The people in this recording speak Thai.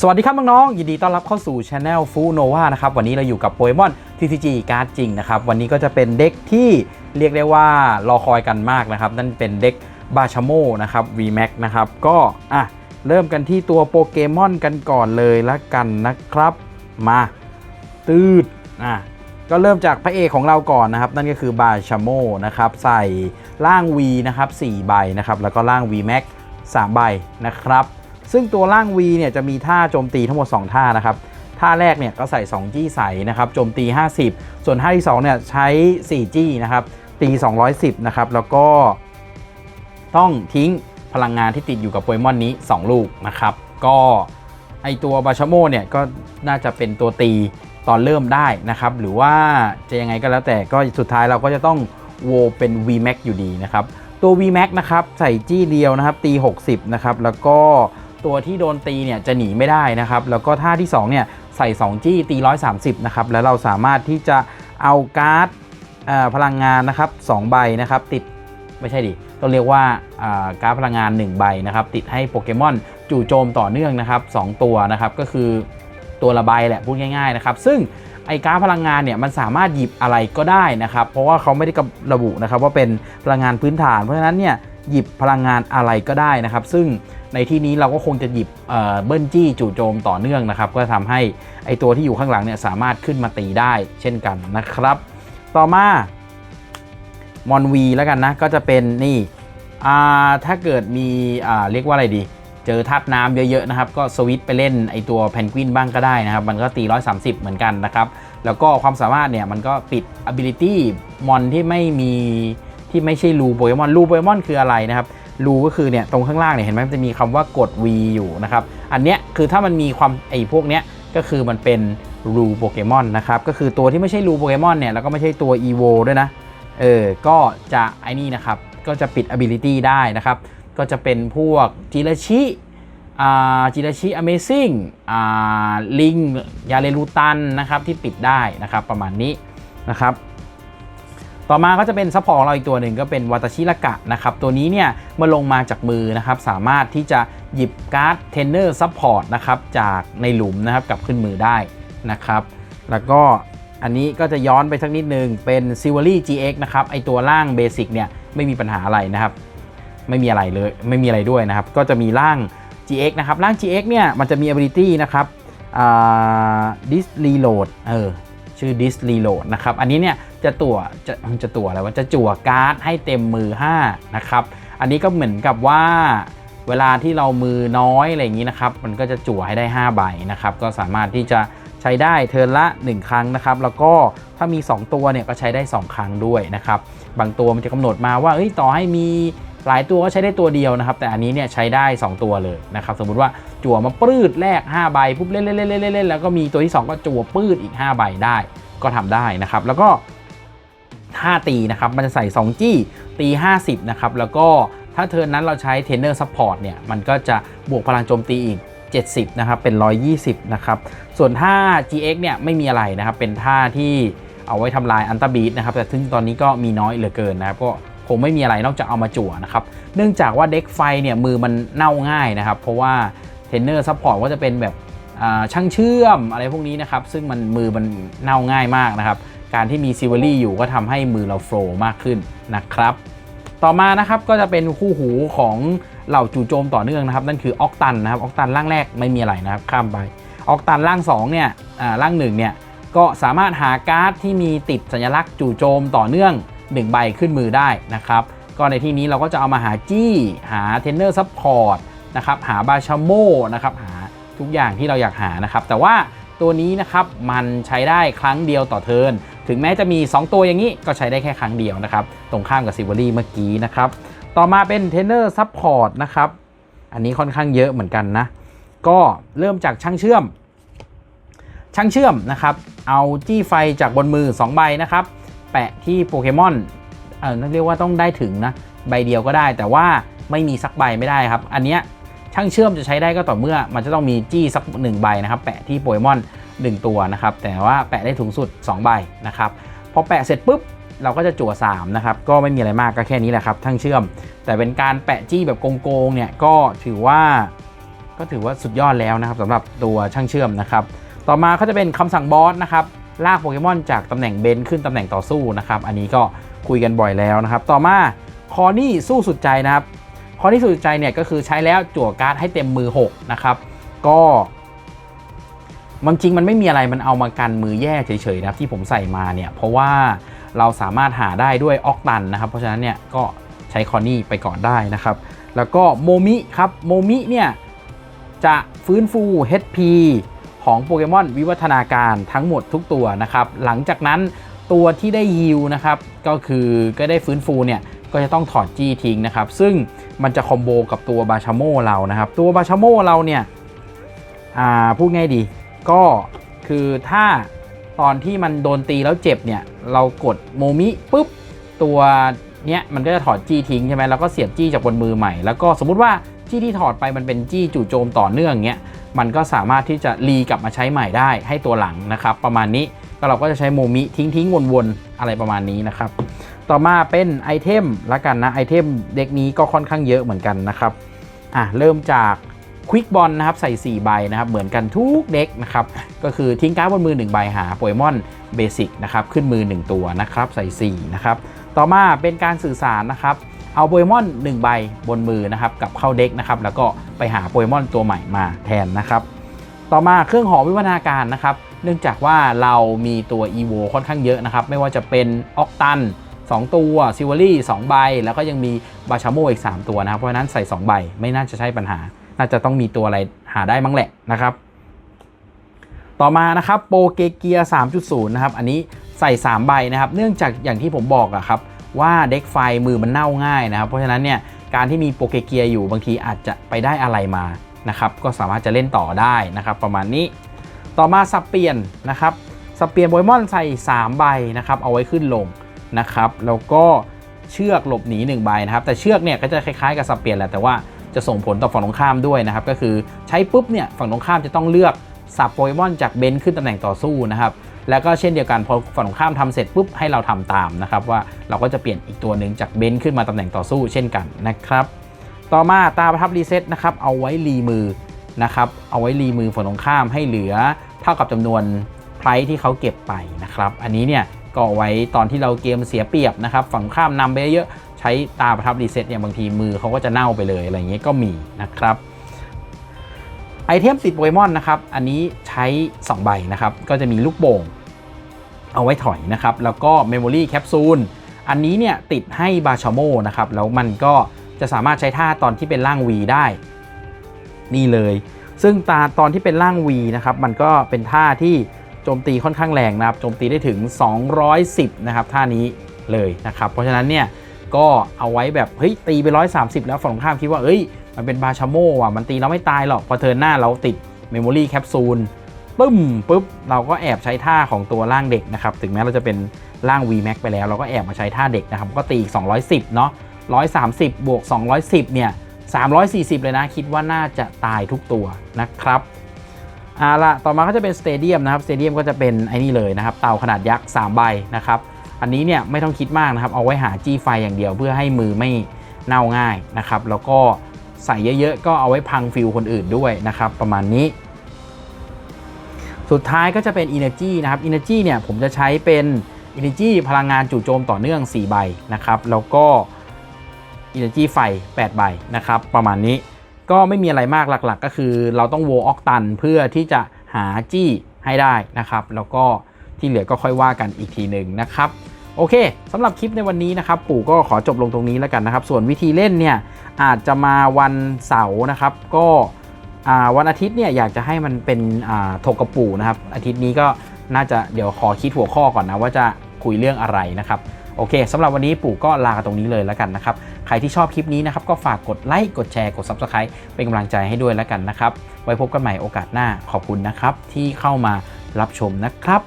สวัสดีครับน้องๆยินดีต้อนรับเข้าสู่ช anel ฟูโนวานะครับ วันนี้เราอยู่กับโปเกมอน TCG การ์ดจริงนะครับ วันนี้ก็จะเป็นเด็กที่เรียกได้ว่ารอคอยกันมากนะครับ นั่นเป็นเด็กบาชโมนะครับ VMAX นะครับ ก็อะเริ่มกันที่ตัวโปเกมอนกันก่อนเลยละกันนะครับ มาตืดอะก็เริ่มจากพระเอกของเราก่อนนะครับ นั่นก็คือบาชโมนะครับ ใส่ล่าง V นะครับ4ใบนะครับ แล้วก็ล่าง VMAX 3ใบนะครับ ซึ่งตัวล่าง V เนี่ยจะมีท่าโจมตีทั้งหมด 2 ท่านะครับ ท่าแรกเนี่ยก็ใส่ 2 จี้ใส่นะครับโจมตี 50 ส่วนท่าที่2เนี่ยใช้ 4 จี้นะครับตี 210 นะครับ แล้วก็ต้องทิ้งพลังงานที่ติดอยู่กับโปเกมอนนี้ 2 ลูกนะครับ ก็ไอตัวบาชโมเนี่ยก็น่าจะเป็นตัวตีตอนเริ่มได้นะครับ หรือว่าจะยังไงก็แล้วแต่ก็สุดท้ายเราก็จะต้องโวเป็น VMAX อยู่ดีนะครับ ตัว VMAX นะครับ ใส่จี้เดียวนะครับ ตี 60 นะครับ แล้วก็ ตัวที่โดนตีเนี่ยจะหนีไม่ได้นะครับ แล้วก็ท่าที่2เนี่ยใส่ 2 จี้ตี 130 นะครับ แล้วเราสามารถที่จะเอาการ์ดพลังงานนะครับ2ใบนะครับติดไม่ใช่ดิต้องเรียกว่าการ์ดพลังงาน 1 ใบนะครับ ติดให้โปเกมอนจู่โจมต่อเนื่องนะครับ 2 ตัวนะครับ ก็คือตัวละใบแหละพูดง่ายๆนะครับ ซึ่งไอการ์ดพลังงานเนี่ยมันสามารถหยิบอะไรก็ได้นะครับ เพราะว่าเขาไม่ได้ระบุนะครับว่าเป็นพลังงานพื้นฐาน เพราะฉะนั้นเนี่ย หยิบพลังงานอะไรก็ได้นะครับ ซึ่งในที่นี้เราก็คงจะหยิบเบิ้ลจี้จู่โจมต่อเนื่องนะครับ ก็ทำให้ไอตัวที่อยู่ข้างหลังเนี่ยสามารถขึ้นมาตีได้เช่นกันนะครับ ต่อมามอนวีแล้วกันนะ ก็จะเป็นนี่ถ้าเกิดมีเรียกว่าอะไรดี เจอธาตุน้ำเยอะๆนะครับ ก็สวิตไปเล่นไอตัวแพนกวินบ้างก็ได้นะครับ มันก็ตี 130 เหมือนกันนะครับ แล้วก็ความสามารถเนี่ยมันก็ปิด ability มอนที่ไม่มี ที่ไม่ใช่รูโปเกมอนรูโปเกมอนคืออะไรนะครับรูก็คือเนี่ยตรงข้างล่างเนี่ยเห็นไหมมันจะมีคำว่ากด V อยู่นะครับอันเนี้ยคือถ้ามันมีความไอพวกเนี้ยก็คือมันเป็นรูโปเกมอนนะครับก็คือตัวที่ไม่ใช่รูโปเกมอนเนี่ยแล้วก็ไม่ใช่ตัว EVO ด้วยนะเออก็จะไอ้นี่นะครับก็จะปิด ability ได้นะครับก็จะเป็นพวกจิราชิอ่าจิราชิอเมซิ่งอ่าลิง ยาเลรูตันนะครับที่ปิดได้นะครับประมาณนี้นะครับ ต่อมาก็จะเป็นซัพพอร์ตของเราอีกตัวหนึ่งก็เป็นวัตชิรากะนะครับตัวนี้เนี่ยเมื่อลงมาจากมือนะครับสามารถที่จะหยิบการ์ดเทนเนอร์ซัพพอร์ตนะครับจากในหลุมนะครับกลับขึ้นมือได้นะครับแล้วก็อันนี้ก็จะย้อนไปสักนิดนึงเป็น s i l v e r y GX นะครับไอตัวล่างเบสิกเนี่ยไม่มีปัญหาอะไรนะครับไม่มีอะไรเลยไม่มีอะไรด้วยนะครับก็จะมีร่าง GX นะครับร่าง GX เนี่ยมันจะมี ability นะครับอ่า dis reload เออชื่อ dis reload นะครับอันนี้เนี่ย จะตัวจะจะตัวอะไรว่าจะจั่วการ์ดให้เต็มมือ5นะครับอันนี้ก็เหมือนกับว่าเวลาที่เรามือน้อยอะไรอย่างนี้นะครับ มันก็จะจั่วให้ได้ 5 ใบนะครับ ก็สามารถที่จะใช้ได้เทิร์นละ 1 ครั้งนะครับ แล้วก็ถ้ามี 2 ตัวเนี่ยก็ใช้ได้ 2 ครั้งด้วยนะครับ บางตัวมันจะกำหนดมาว่าเอ้ยต่อให้มีหลายตัวก็ใช้ได้ตัวเดียวนะครับ แต่อันนี้เนี่ยใช้ได้ 2 ตัวเลยนะครับ สมมุติว่าจั่วมาปื้ดแรก 5 ใบปุ๊บเล่นเล่นเล่นเล่นเล่นแล้วก็มีตัวที่ 2 ก็จั่วปื้ดอีก 5 ใบได้ก็ทำได้นะครับ แล้วก็ ท่าตีนะครับมันจะใส่ 2 จี้ตี 50 นะครับ แล้วก็ถ้าเทิร์นนั้นเราใช้เทนเนอร์ซัพพอร์ตเนี่ยมันก็จะบวกพลังโจมตีอีก 70 นะครับ เป็น 120 นะครับ ส่วนท่า GX เนี่ยไม่มีอะไรนะครับ เป็นท่าที่เอาไว้ทำลายอันตาบีทนะครับ แต่ซึ่งตอนนี้ก็มีน้อยเหลือเกินนะครับ ก็คงไม่มีอะไรนอกจากเอามาจั่วนะครับ เนื่องจากว่าเด็กไฟเนี่ยมือมันเน่าง่ายนะครับ เพราะว่าเทนเนอร์ซัพพอร์ตก็จะเป็นแบบช่างเชื่อมอะไรพวกนี้นะครับ ซึ่งมันมือมันเน่าง่ายมากนะครับ การที่มีซิวเวอรี่อยู่ก็ทำให้มือเราโฟล์มากขึ้นนะครับ ต่อมานะครับก็จะเป็นคู่หูของเหล่าจู่โจมต่อเนื่องนะครับ นั่นคือออกตันนะครับออกตันร่างแรกไม่มีอะไรนะครับข้ามไปออกตันร่าง2เนี่ยอ่าร่าง1เนี่ยก็สามารถหาการ์ดที่มีติดสัญลักษณ์จู่โจมต่อเนื่อง 1 ใบขึ้นมือได้นะครับ ก็ในที่นี้เราก็จะเอามาหาจี้หาเทนเนอร์ซัพพอร์ตนะครับหาบาชาโมนะครับหาทุกอย่างที่เราอยากหานะครับ แต่ว่าตัวนี้นะครับมันใช้ได้ครั้งเดียวต่อเทิร์น ถึงแม้จะมี 2 ตัวอย่างนี้ก็ใช้ได้แค่ครั้งเดียวนะครับ ตรงข้ามกับซิวอรี่เมื่อกี้นะครับ ต่อมาเป็นเทนเนอร์ซัพพอร์ตนะครับ อันนี้ค่อนข้างเยอะเหมือนกันนะ ก็เริ่มจากช่างเชื่อม ช่างเชื่อมนะครับ เอาจี้ไฟจากบนมือ 2 ใบนะครับ แปะที่โปเกมอน เออเรียกว่าต้องได้ถึงนะ ใบเดียวก็ได้ แต่ว่าไม่มีสักใบไม่ได้ครับ อันเนี้ยช่างเชื่อมจะใช้ได้ก็ต่อเมื่อ มันจะต้องมีจี้สักหนึ่งใบนะครับ แปะที่โปเกมอน 1 ตัวนะครับ แต่ว่าแปะได้ถุงสุด 2 ใบนะครับพอแปะเสร็จปุ๊บเราก็จะจั่ว3นะครับก็ไม่มีอะไรมากก็แค่นี้แหละครับทั้งเชื่อม แต่เป็นการแปะจี้แบบโกงๆเนี่ยก็ถือว่าก็ถือว่าสุดยอดแล้วนะครับสำหรับตัวช่างเชื่อมนะครับ ต่อมาก็จะเป็นคำสั่งบอสนะครับลากโปเกมอนจากตำแหน่งเบนขึ้นตำแหน่งต่อสู้นะครับอันนี้ก็คุยกันบ่อยแล้วนะครับ ต่อมาคอนี่สู้สุดใจนะครับคอนี่สู้สุดใจเนี่ยก็คือใช้แล้วจั่วการ์ดให้เต็มมือ6นะครับก็ มันจริงมันไม่มีอะไรมันเอามากันมือแย่เฉยๆนะครับที่ผมใส่มาเนี่ยเพราะว่าเราสามารถหาได้ด้วยออกตันนะครับเพราะฉะนั้นเนี่ยก็ใช้คอนี่ไปก่อนได้นะครับ แล้วก็โมมิครับโมมิเนี่ยจะฟื้นฟู HP ของโปเกมอนวิวัฒนาการทั้งหมดทุกตัวนะครับ หลังจากนั้นตัวที่ได้ยิวนะครับ ก็คือก็ได้ฟื้นฟูเนี่ย ก็จะต้องถอดจี้ทิ้งนะครับ ซึ่งมันจะคอมโบกับตัวบาชาโมเรานะครับ ตัวบาชาโมเราเนี่ย อ่า พูดง่ายดี ก็คือถ้าตอนที่มันโดนตีแล้วเจ็บเนี่ย เรากดโมมิปุ๊บ ตัวเนี้ยมันก็จะถอดจี้ทิ้งใช่ไหมแล้วก็เสียบจี้จากบนมือใหม่ แล้วก็สมมุติว่าจี้ที่ถอดไปมันเป็นจี้จู่โจมต่อเนื่องเงี้ยมันก็สามารถที่จะรีกลับมาใช้ใหม่ได้ให้ตัวหลังนะครับ ประมาณนี้ก็เราก็จะใช้โมมิทิ้งทิ้งวนๆ อะไรประมาณนี้นะครับ ต่อมาเป็นไอเทมละกันนะไอเทมเด็กนี้ก็ค่อนข้างเยอะเหมือนกันนะครับอะเริ่มจาก ควิกบอลนะครับใส่ 4 ใบนะครับเหมือนกันทุกเด็กนะครับก็คือทิ้งการ์ดบนมือ 1 ใบหาโปเกมอนเบสิกนะครับขึ้นมือ 1 ตัวนะครับใส่ 4 นะครับต่อมาเป็นการสื่อสารนะครับเอาโปเกมอน1ใบบนมือนะครับกับเข้าเด็กนะครับแล้วก็ไปหาโปเกมอนตัวใหม่มาแทนนะครับต่อมาเครื่องหอมวิวัฒนาการนะครับเนื่องจากว่าเรามีตัว EVO ค่อนข้างเยอะนะครับไม่ว่าจะเป็นออกตัน2 ตัวซิวอรี่2ใบ แล้วก็ยังมีบาชาโมอีก 3 ตัวนะครับ เพราะฉะนั้นใส่ 2 ใบไม่น่าจะใช่ปัญหา น่าจะต้องมีตัวอะไรหาได้มั้งแหละนะครับ ต่อมานะครับโปเกเกีย3.0 นะครับ อันนี้ใส่ 3 ใบนะครับ เนื่องจากอย่างที่ผมบอกอะครับว่าเด็กไฟมือมันเน่าง่ายนะครับ เพราะฉะนั้นเนี่ยการที่มีโปเกเกียอยู่บางทีอาจจะไปได้อะไรมานะครับ ก็สามารถจะเล่นต่อได้นะครับ ประมาณนี้ ต่อมาสับเปลี่ยนนะครับสับเปลี่ยนโปเกมอนใส่ 3 ใบนะครับ เอาไว้ขึ้นลงนะครับ แล้วก็เชือกหลบหนี 1 ใบนะครับ แต่เชือกเนี่ยก็จะคล้ายๆกับสับเปลี่ยนแหละแต่ว่า จะส่งผลต่อฝั่งตรงข้ามด้วยนะครับ ก็คือใช้ปุ๊บเนี่ยฝั่งตรงข้ามจะต้องเลือกสับโปเกมอนจากเบนซ์ขึ้นตำแหน่งต่อสู้นะครับแล้วก็เช่นเดียวกันพอฝั่งตรงข้ามทำเสร็จปุ๊บให้เราทำตามนะครับว่าเราก็จะเปลี่ยนอีกตัวหนึ่งจากเบนซ์ขึ้นมาตำแหน่งต่อสู้เช่นกันนะครับ ต่อมาตาประทับรีเซ็ตนะครับเอาไว้รีมือนะครับเอาไว้รีมือฝั่งตรงข้ามให้เหลือเท่ากับจำนวนไพรที่เขาเก็บไปนะครับ อันนี้เนี่ยก็เอาไว้ตอนที่เราเกมเสียเปรียบนะครับ ฝั่งข้ามนำไปเยอะ ใช้ตาประทับรีเซ็ตเนี่ยบางทีมือเขาก็จะเน่าไปเลยอะไรเงี้ยก็มีนะครับไอเทมติดโปเกมอนนะครับ อันนี้ใช้ 2 ใบนะครับ ก็จะมีลูกโป่งเอาไว้ถอยนะครับ แล้วก็เมมโมรี่แคปซูล อันนี้เนี่ยติดให้บาชโมนะครับ แล้วมันก็จะสามารถใช้ท่าตอนที่เป็นร่าง V ได้ นี่เลย ซึ่งตาตอนที่เป็นร่าง V นะครับ มันก็เป็นท่าที่โจมตีค่อนข้างแรงนะครับ โจมตีได้ถึง 210 นะครับ ท่านี้เลยนะครับ เพราะฉะนั้นเนี่ย ก็เอาไว้แบบเฮ้ยตีไป 130 แล้วฝั่งตรงข้ามคิดว่าเอ้ยมันเป็นบาชาโมอะมันตีเราไม่ตายหรอกพอเทิร์นหน้าเราติดเมมโมรี่แคปซูลปึ้มปุ๊บเราก็แอบใช้ท่าของตัวร่างเด็กนะครับถึงแม้เราจะเป็นร่าง VMAX ไปแล้ว เราก็แอบมาใช้ท่าเด็กนะครับก็ตีอีก 210 เนาะ130 บวก 210 เนี่ย 340 เลยนะ คิดว่าน่าจะตายทุกตัวนะครับเอาละต่อมาก็จะเป็นสเตเดียมนะครับสเตเดียมก็จะเป็นไอ้นี่เลยนะครับ เตาขนาดยักษ์ 3 ใบนะครับ อันนี้เนี่ยไม่ต้องคิดมากนะครับ เอาไว้หาจี้ไฟอย่างเดียว เพื่อให้มือไม่เน่าง่ายนะครับ แล้วก็ใส่เยอะๆ ก็เอาไว้พังฟิลคนอื่นด้วยนะครับ ประมาณนี้ สุดท้ายก็จะเป็น Energy นะครับ Energy เนี่ยผมจะใช้เป็น Energy พลังงานจู่โจมต่อเนื่อง 4 ใบนะครับ แล้วก็ Energy ไฟ 8 ใบนะครับ ประมาณนี้ก็ไม่มีอะไรมากหลักๆ ก็คือเราต้องโวออกตันเพื่อที่จะหาจี้ให้ได้นะครับ แล้วก็ที่เหลือก็ค่อยว่ากันอีกทีหนึ่งนะครับ โอเคสำหรับคลิปในวันนี้นะครับปู่ก็ขอจบลงตรงนี้แล้วกันนะครับ ส่วนวิธีเล่นเนี่ยอาจจะมาวันเสาร์นะครับ ก็วันอาทิตย์เนี่ยอยากจะให้มันเป็นอ่าถกกระปู่นะครับ อาทิตย์นี้ก็น่าจะเดี๋ยวขอคิดหัวข้อก่อนนะว่าจะคุยเรื่องอะไรนะครับโอเคสำหรับวันนี้ปู่ก็ลาตรงนี้เลยแล้วกันนะครับ ใครที่ชอบคลิปนี้นะครับ ก็ฝากกดไลค์กดแชร์กด Subscribe เป็นกำลังใจให้ด้วยแล้วกันนะครับ ไว้พบกันใหม่โอกาสหน้าขอบคุณนะครับ ที่เข้ามารับชมนะครับ